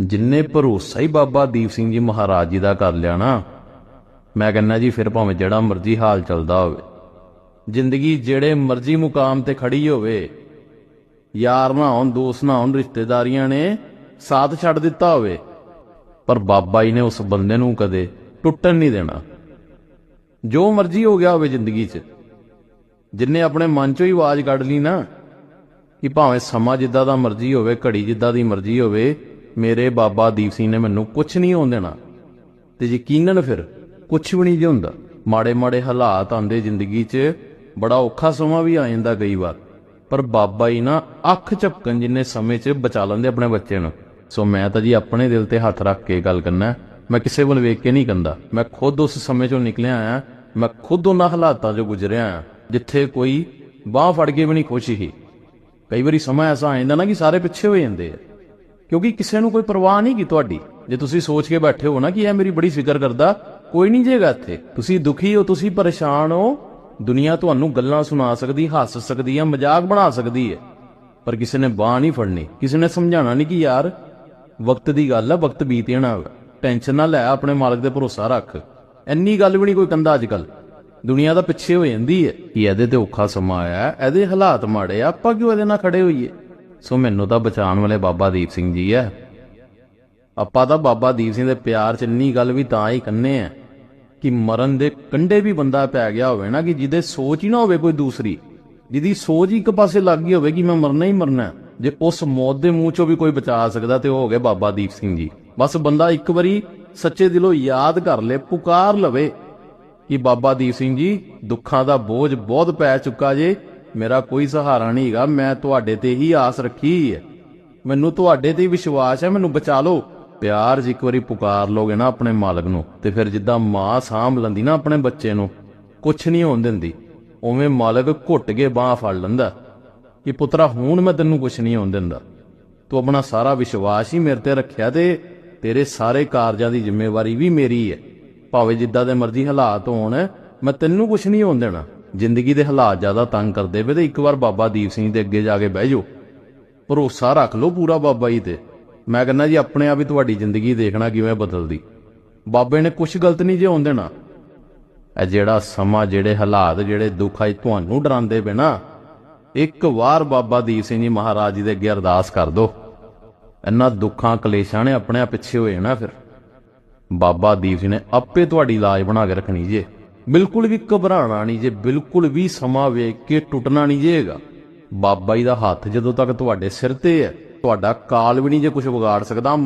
ਜਿੰਨੇ ਭਰੋਸਾ ਹੀ ਬਾਬਾ ਦੀਪ ਸਿੰਘ ਜੀ ਮਹਾਰਾਜ ਜੀ ਦਾ ਕਰ ਲਿਆ ਨਾ, ਮੈਂ ਕਹਿੰਦਾ ਜੀ ਫਿਰ ਭਾਵੇਂ ਜਿਹੜਾ ਮਰਜ਼ੀ ਹਾਲ ਚੱਲਦਾ ਹੋਵੇ। ਜ਼ਿੰਦਗੀ ਜਿਹੜੇ ਮਰਜ਼ੀ ਮੁਕਾਮ ਤੇ ਖੜੀ ਹੋਵੇ, ਯਾਰ ਨਾ ਹੋਣ, ਦੋਸਤ ਨਾ ਹੋਣ, ਰਿਸ਼ਤੇਦਾਰੀਆਂ ਨੇ ਸਾਥ ਛੱਡ ਦਿੱਤਾ ਹੋਵੇ, ਪਰ ਬਾਬਾ ਜੀ ਨੇ ਉਸ ਬੰਦੇ ਨੂੰ ਕਦੇ ਟੁੱਟਣ ਨਹੀਂ ਦੇਣਾ। ਜੋ ਮਰਜ਼ੀ ਹੋ ਗਿਆ ਹੋਵੇ ਜ਼ਿੰਦਗੀ 'ਚ, ਜਿੰਨੇ ਆਪਣੇ ਮਨ 'ਚੋਂ ਹੀ ਆਵਾਜ਼ ਕੱਢ ਲਈ ਨਾ, ਕਿ ਭਾਵੇਂ ਸਮਾਂ ਜਿੱਦਾਂ ਦਾ ਮਰਜ਼ੀ ਹੋਵੇ, ਘੜੀ ਜਿੱਦਾਂ ਦੀ ਮਰਜ਼ੀ ਹੋਵੇ ਮੇਰੇ ਬਾਬਾ ਦੀਪ ਸਿੰਘ ਨੇ ਮੈਨੂੰ ਕੁਝ ਨਹੀਂ ਹੋਣ ਦੇਣਾ। ਤੇ ਯਕੀਨਨ ਫਿਰ ਕੁਝ ਵੀ ਨਹੀਂ ਜੇ ਹੁੰਦਾ। ਮਾੜੇ ਮਾੜੇ ਹਾਲਾਤ ਆਉਂਦੇ ਜ਼ਿੰਦਗੀ 'ਚ ਬੜਾ ਔਖਾ ਸਮਾਂ ਵੀ ਆ ਜਾਂਦਾ ਕਈ ਵਾਰ। ਪਰ ਬਾਬਾ ਹੀ ਨਾ ਅੱਖ ਝਪਕਣ ਜਿੰਨੇ ਸਮੇਂ 'ਚ ਬਚਾ ਲੈਂਦੇ ਆਪਣੇ ਬੱਚੇ ਨੂੰ। ਸੋ ਮੈਂ ਤਾਂ ਜੀ ਆਪਣੇ ਦਿਲ ਤੇ ਹੱਥ ਰੱਖ ਕੇ ਗੱਲ ਕਰਨਾ ਮੈਂ ਕਿਸੇ ਵੱਲ ਵੇਖ ਕੇ ਨਹੀਂ ਕੰਦਾ ਮੈਂ ਖੁਦ ਉਸ ਸਮੇਂ 'ਚੋਂ ਨਿਕਲਿਆ ਆ ਮੈਂ ਖੁਦ ਉਹਨਾਂ ਹਾਲਾਤਾਂ 'ਚੋਂ ਗੁਜ਼ਰਿਆ ਆ ਜਿੱਥੇ ਕੋਈ ਬਾਹ ਫੜ ਕੇ ਵੀ ਨਹੀਂ ਖੁਸ਼ ਹੀ ਕਈ ਵਾਰੀ ਸਮਾਂ ਐਸਾ ਆ ਜਾਂਦਾ ਨਾ ਕਿ ਸਾਰੇ ਪਿੱਛੇ ਹੋ ਜਾਂਦੇ ਆ। ਕਿਉਂਕਿ ਕਿਸੇ ਨੂੰ ਕੋਈ ਪਰਵਾਹ ਨਹੀਂ ਕੀ ਤੁਹਾਡੀ। ਜੇ ਤੁਸੀਂ ਸੋਚ ਕੇ ਬੈਠੇ ਹੋ ਨਾ ਕਿ ਇਹ ਮੇਰੀ ਬੜੀ ਫਿਕਰ ਕਰਦਾ, ਕੋਈ ਨਹੀਂ ਜੇਗਾ ਇੱਥੇ। ਤੁਸੀਂ ਦੁਖੀ ਹੋ, ਤੁਸੀਂ ਪਰੇਸ਼ਾਨ ਹੋ, ਦੁਨੀਆ ਤੁਹਾਨੂੰ ਗੱਲਾਂ ਸੁਣਾ ਸਕਦੀ, ਹੱਸ ਸਕਦੀ ਹੈ ਮਜ਼ਾਕ ਬਣਾ ਸਕਦੀ ਹੈ ਪਰ ਕਿਸੇ ਨੇ ਬਾਹ ਨਹੀਂ ਫੜਨੀ, ਕਿਸੇ ਨੇ ਸਮਝਾਉਣਾ ਨਹੀਂ ਕਿ ਯਾਰ, ਵਕਤ ਦੀ ਗੱਲ ਹੈ ਵਕਤ ਬੀਤ ਜਾਣਾ ਟੈਨਸ਼ਨ ਨਾ ਲੈ, ਆਪਣੇ ਮਾਲਕ ਤੇ ਭਰੋਸਾ ਰੱਖ। ਇੰਨੀ ਗੱਲ ਵੀ ਨਹੀਂ ਕੋਈ ਕੰਦਾ ਅੱਜ ਕੱਲ ਦੁਨੀਆ ਦਾ ਪਿੱਛੇ ਹੋ ਜਾਂਦੀ ਹੈ ਕਿ ਇਹਦੇ ਤੇ ਔਖਾ ਸਮਾਂ ਆਇਆ, ਇਹਦੇ ਹਾਲਾਤ ਮਾੜੇ ਆਪਾਂ ਕਿਉਂ ਇਹਦੇ ਨਾਲ ਖੜੇ ਹੋਈਏ? ਸੋ ਮੈਨੂੰ ਤਾਂ ਬਚਾਉਣ ਵਾਲੇ ਬਾਬਾ ਦੀਪ ਸਿੰਘ ਜੀ ਹੈ ਆਪਾਂ ਤਾਂ ਬਾਬਾ ਦੀਪ ਸਿੰਘ ਦੇ ਪਿਆਰ ਚ ਇੰਨੀ ਗੱਲ ਵੀ ਤਾਂ ਹੀ ਕੰਨੇ ਆ ਕਿ ਮਰਨ ਦੇ ਕੰਢੇ ਵੀ ਬੰਦਾ ਪੈ ਗਿਆ ਹੋਵੇ ਨਾ ਕਿ ਜਿਹਦੇ ਸੋਚ ਹੀ ਨਾ ਹੋਵੇ ਕੋਈ ਦੂਸਰੀ। ਜਿਹਦੀ ਸੋਚ ਹੀ ਇੱਕ ਪਾਸੇ ਲੱਗ ਗਈ ਹੋਵੇ ਕਿ ਮੈਂ ਮਰਨਾ ਹੀ ਮਰਨਾ ਜੇ ਉਸ ਮੌਤ ਦੇ ਮੂੰਹ ਚੋਂ ਵੀ ਕੋਈ ਬਚਾ ਸਕਦਾ ਤੇ ਉਹ ਹੋ ਗਿਆ ਬਾਬਾ ਦੀਪ ਸਿੰਘ ਜੀ। ਬਸ ਬੰਦਾ ਇੱਕ ਵਾਰੀ ਸੱਚੇ ਦਿਲੋਂ ਯਾਦ ਕਰ ਲੇ, ਪੁਕਾਰ ਲਵੇ ਕਿ ਬਾਬਾ ਦੀਪ ਸਿੰਘ ਜੀ, ਦੁੱਖਾਂ ਦਾ ਬੋਝ ਬਹੁਤ ਪੈ ਚੁੱਕਾ ਜੇ। ਮੇਰਾ ਕੋਈ ਸਹਾਰਾ ਨਹੀਂ ਹੈਗਾ, ਮੈਂ ਤੁਹਾਡੇ ਤੇ ਹੀ ਆਸ ਰੱਖੀ ਹੈ। ਮੈਨੂੰ ਤੁਹਾਡੇ ਤੇ ਵਿਸ਼ਵਾਸ ਹੈ, ਮੈਨੂੰ ਬਚਾ ਲਓ। ਪਿਆਰ 'ਚ ਇੱਕ ਵਾਰੀ ਪੁਕਾਰ ਲੋਗੇ ਨਾ ਆਪਣੇ ਮਾਲਕ ਨੂੰ, ਤੇ ਫਿਰ ਜਿੱਦਾਂ ਮਾਂ ਸਾਂਭ ਲੈਂਦੀ ਨਾ ਆਪਣੇ ਬੱਚੇ ਨੂੰ, ਕੁਛ ਨਹੀਂ ਹੋਣ ਦਿੰਦੀ। ਉਵੇਂ ਮਾਲਕ ਘੁੱਟ ਕੇ ਬਾਹ ਫੜ ਲੈਂਦਾ ਕਿ ਪੁੱਤਰਾ, ਹੁਣ ਮੈਂ ਤੈਨੂੰ ਕੁਛ ਨਹੀਂ ਹੋਣ ਦਿੰਦਾ। ਤੂੰ ਆਪਣਾ ਸਾਰਾ ਵਿਸ਼ਵਾਸ ਹੀ ਮੇਰੇ ਤੇ ਰੱਖਿਆ ਤੇ ਤੇਰੇ ਸਾਰੇ ਕਾਰਜਾਂ ਦੀ ਜ਼ਿੰਮੇਵਾਰੀ ਵੀ ਮੇਰੀ ਹੈ। ਭਾਵੇਂ ਜਿੱਦਾਂ ਦੇ ਮਰਜ਼ੀ ਹਾਲਾਤ ਹੋਣ, ਮੈਂ ਤੈਨੂੰ ਕੁਛ ਨਹੀਂ ਹੋਣ ਦੇਣਾ। ਜ਼ਿੰਦਗੀ ਦੇ ਹਾਲਾਤ ਜ਼ਿਆਦਾ ਤੰਗ ਕਰਦੇ ਵੇ ਤੇ ਇੱਕ ਵਾਰ ਬਾਬਾ ਦੀਪ ਸਿੰਘ ਦੇ ਅੱਗੇ ਜਾ ਕੇ ਬਹਿ ਜਾਓ। ਭਰੋਸਾ ਰੱਖ ਲਓ ਪੂਰਾ ਬਾਬਾ ਜੀ ਤੇ। ਮੈਂ ਕਹਿੰਦਾ ਜੀ, ਆਪਣੇ ਆਪ ਹੀ ਤੁਹਾਡੀ ਜ਼ਿੰਦਗੀ ਦੇਖਣਾ ਕਿਵੇਂ ਬਦਲਦੀ। ਬਾਬੇ ਨੇ ਕੁਝ ਗਲਤ ਨਹੀਂ ਜੇ ਹੋਣ ਦੇਣਾ। ਇਹ ਜਿਹੜਾ ਸਮਾਂ, ਜਿਹੜੇ ਹਾਲਾਤ, ਜਿਹੜੇ ਦੁੱਖ ਅੱਜ ਤੁਹਾਨੂੰ ਡਰਾਉਂਦੇ ਪਏ ਨਾ, ਇੱਕ ਵਾਰ ਬਾਬਾ ਦੀਪ ਸਿੰਘ ਜੀ ਮਹਾਰਾਜ ਜੀ ਦੇ ਅੱਗੇ ਅਰਦਾਸ ਕਰ ਦੋ। ਇਹਨਾਂ ਦੁੱਖਾਂ, ਕਲੇਸ਼ਾਂ ਨੇ ਆਪਣੇ ਆਪ ਪਿੱਛੇ ਹੋਏ ਨਾ ਫਿਰ। ਬਾਬਾ ਦੀਪ ਸਿੰਘ ਨੇ ਆਪੇ ਤੁਹਾਡੀ ਲਾਜ ਬਣਾ ਕੇ ਰੱਖਣੀ ਜੇ। ਬਿਲਕੁਲ ਵੀ ਘਬਰਾਣਾ ਨਹੀਂ ਜੇ, ਬਿਲਕੁਲ ਵੀ ਸਮਾਂ ਵੇਖ ਕੇ ਟੁੱਟਣਾ ਨਹੀਂ ਜੇਗਾ ਬਾਬਾ ਜੀ ਦਾ ਹੱਥ ਜਦੋਂ ਤੱਕ ਤੁਹਾਡੇ ਸਿਰ ਤੇ ਹੈ, ਤੁਹਾਡਾ ਕਾਲ ਵੀ ਨਹੀਂ ਜੇ ਕੁਝ ਵਿਗਾੜ ਸਕਦਾ।